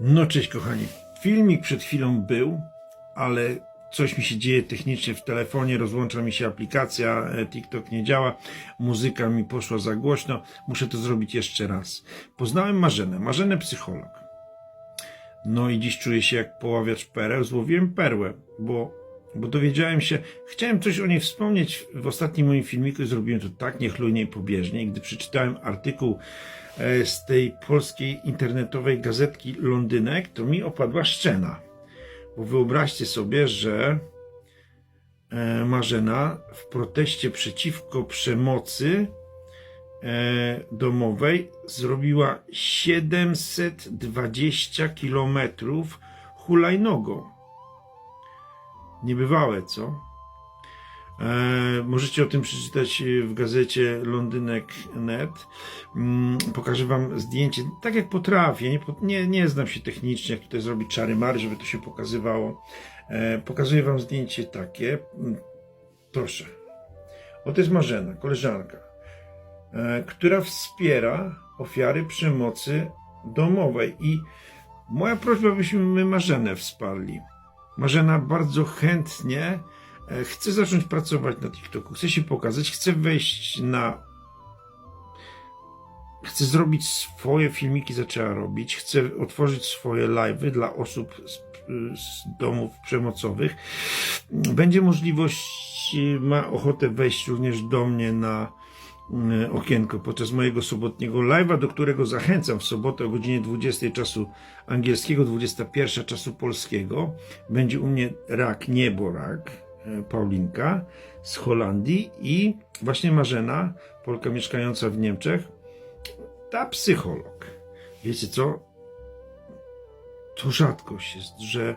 No cześć kochani. Filmik przed chwilą był, ale coś mi się dzieje technicznie w telefonie, rozłącza mi się aplikacja, e, TikTok nie działa, muzyka mi poszła za głośno, muszę to zrobić jeszcze raz. Poznałem Marzenę, Marzenę psycholog. No i dziś czuję się jak poławiacz pereł, złowiłem perłę, bo, bo dowiedziałem się, chciałem coś o niej wspomnieć w ostatnim moim filmiku i zrobiłem to tak niechlujnie i pobieżnie. Gdy przeczytałem artykuł e, z tej polskiej internetowej gazetki Londynek, to mi opadła szczena. Bo wyobraźcie sobie, że e, Marzena w proteście przeciwko przemocy e, domowej zrobiła 720 kilometrów hulajnogą. Niebywałe, co? E, możecie o tym przeczytać w gazecie Londynek.net. Mm, pokażę Wam zdjęcie, tak jak potrafię. Nie, nie, nie znam się technicznie, jak tutaj zrobić czary mary, żeby to się pokazywało. E, pokazuję Wam zdjęcie takie. Mm, Proszę. Oto jest Marzena, koleżanka, e, która wspiera ofiary przemocy domowej. I moja prośba, byśmy Marzenę wsparli. Marzena bardzo chętnie e, chce zacząć pracować na TikToku, chce się pokazać, chce wejść na. Chce zrobić swoje filmiki, zaczęła robić, chce otworzyć swoje live'y dla osób z, z domów przemocowych. Będzie możliwość, ma ochotę wejść również do mnie na okienko podczas mojego sobotniego live'a, do którego zachęcam w sobotę o godzinie 20 czasu angielskiego, 21 czasu polskiego. Będzie u mnie rak, niebo rak, e, Paulinka z Holandii i właśnie Marzena, Polka mieszkająca w Niemczech, ta psycholog. Wiecie co? To rzadkość jest, że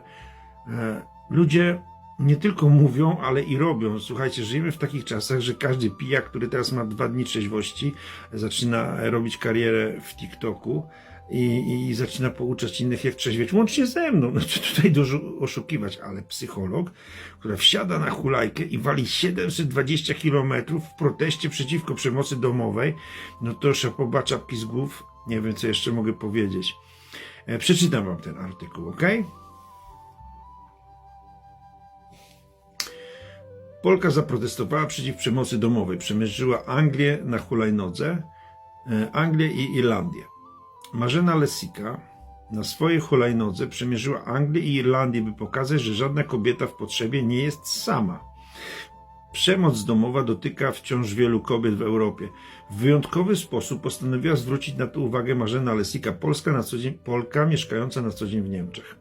e, ludzie nie tylko mówią, ale i robią. Słuchajcie, żyjemy w takich czasach, że każdy pijak, który teraz ma dwa dni trzeźwości, zaczyna robić karierę w TikToku i, i zaczyna pouczać innych, jak trzeźwieć, łącznie ze mną. Znaczy tutaj dużo oszukiwać, ale psycholog, która wsiada na hulajkę i wali 720 kilometrów w proteście przeciwko przemocy domowej, no to szapoba czapki z głów. Nie wiem, co jeszcze mogę powiedzieć. E, Przeczytam wam ten artykuł, ok? Polka zaprotestowała przeciw przemocy domowej. Przemierzyła Anglię na hulajnodze, e, Anglię i Irlandię. Marzena Lesika na swojej hulajnodze przemierzyła Anglię i Irlandię, by pokazać, że żadna kobieta w potrzebie nie jest sama. Przemoc domowa dotyka wciąż wielu kobiet w Europie. W wyjątkowy sposób postanowiła zwrócić na to uwagę Marzena Lesika, Polska na co dzień, Polka mieszkająca na co dzień w Niemczech.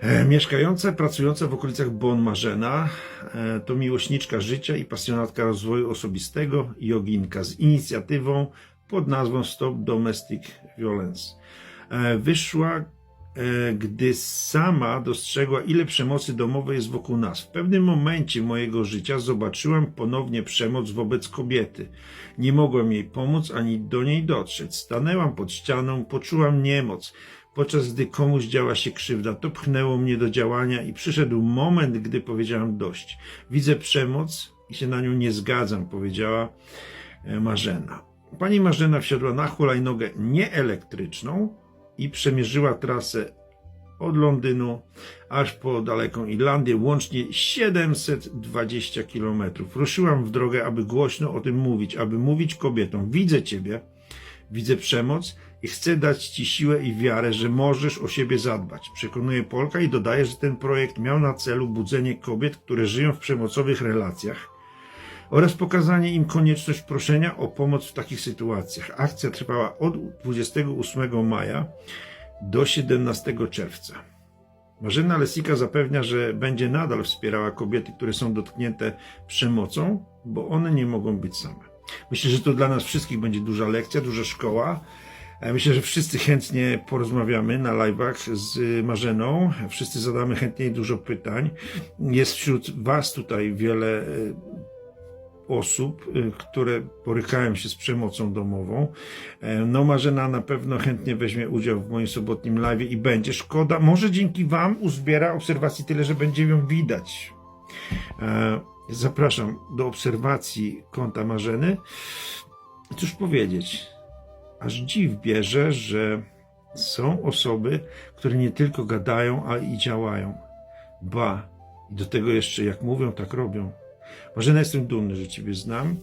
E, Mieszkająca, pracująca w okolicach Bonn Marzena e, to miłośniczka życia i pasjonatka rozwoju osobistego, joginka z inicjatywą pod nazwą Stop Domestic Violence. E, Wyszła, gdy sama dostrzegła, ile przemocy domowej jest wokół nas. W pewnym momencie mojego życia zobaczyłam ponownie przemoc wobec kobiety. Nie mogłem jej pomóc ani do niej dotrzeć. Stanęłam pod ścianą, poczułam niemoc podczas gdy komuś działa się krzywda. To pchnęło mnie do działania i przyszedł moment, gdy powiedziałam dość. Widzę przemoc i się na nią nie zgadzam, powiedziała e, Marzena. Pani Marzena wsiadła na hulajnogę nieelektryczną i przemierzyła trasę od Londynu aż po daleką Irlandię, łącznie 720 kilometrów. Ruszyłam w drogę, aby głośno o tym mówić, aby mówić kobietom: Widzę Ciebie, widzę przemoc i chcę dać Ci siłę i wiarę, że możesz o siebie zadbać. Przekonuje Polka i dodaje, że ten projekt miał na celu budzenie kobiet, które żyją w przemocowych relacjach oraz pokazanie im konieczność proszenia o pomoc w takich sytuacjach. Akcja trwała od 28 maja do 17 czerwca. Marzena Lesika zapewnia, że będzie nadal wspierała kobiety, które są dotknięte przemocą, bo one nie mogą być same. Myślę, że to dla nas wszystkich będzie duża lekcja, duża szkoła. E, Myślę, że wszyscy chętnie porozmawiamy na live'ach z Marzeną. Wszyscy zadamy chętnie dużo pytań. Jest wśród Was tutaj wiele e, osób, y, które borykają się z przemocą domową. E, No Marzena na pewno chętnie weźmie udział w moim sobotnim live i będzie. Szkoda, może dzięki Wam uzbiera obserwacji tyle, że będzie ją widać. E, Zapraszam do obserwacji konta Marzeny. Cóż powiedzieć? Aż dziw bierze, że Są osoby, które nie tylko gadają, ale i działają. Ba, i do tego jeszcze jak mówią, tak robią. Marzena, jestem dumny, że Ciebie znam.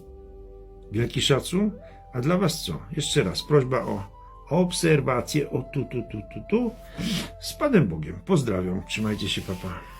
Wielki szacun. A dla Was co? Jeszcze raz prośba o obserwację. O tu, tu, tu, tu, tu. Z Panem Bogiem. Pozdrawiam. Trzymajcie się, papa.